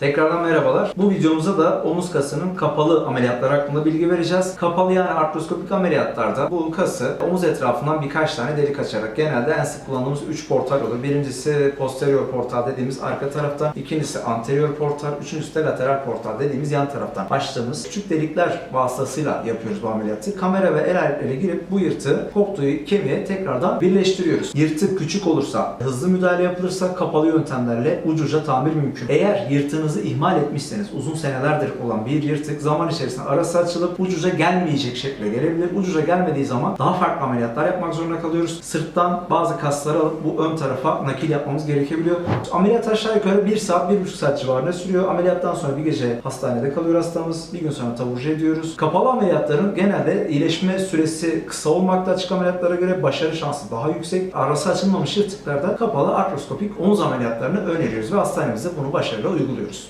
Tekrardan merhabalar. Bu videomuzda da omuz kasının kapalı ameliyatlar hakkında bilgi vereceğiz. Kapalı yani artroskopik ameliyatlarda bu kası omuz etrafından birkaç tane delik açarak genelde en sık kullandığımız 3 portal olur. Birincisi posterior portal dediğimiz arka taraftan, ikincisi anterior portal, üçüncüsü de lateral portal dediğimiz yan taraftan açtığımız küçük delikler vasıtasıyla yapıyoruz bu ameliyatı. Kamera ve el aletleri girip bu yırtığı koptuğu kemiğe tekrardan birleştiriyoruz. Yırtık küçük olursa, hızlı müdahale yapılırsa kapalı yöntemlerle ucuca tamir mümkün. Eğer yırtığınızı ihmal etmişseniz uzun senelerdir olan bir yırtık zaman içerisinde arası açılıp ucuca gelmeyecek şekilde gelebilir. Ucuca gelmediği zaman daha farklı ameliyatlar yapmak zorunda kalıyoruz. Sırttan bazı kasları alıp bu ön tarafa nakil yapmamız gerekebiliyor. Ameliyat aşağı yukarı 1 saat, 1,5 saat civarında sürüyor. Ameliyattan sonra bir gece hastanede kalıyor hastamız. Bir gün sonra taburcu ediyoruz. Kapalı ameliyatların genelde iyileşme süresi kısa olmakta açık ameliyatlara göre başarı şansı daha yüksek. Arası açılmamış yırtıklarda kapalı artroskopik omuz ameliyatlarını öneriyoruz ve hastanemizde bunu başarıyla uyguluyoruz.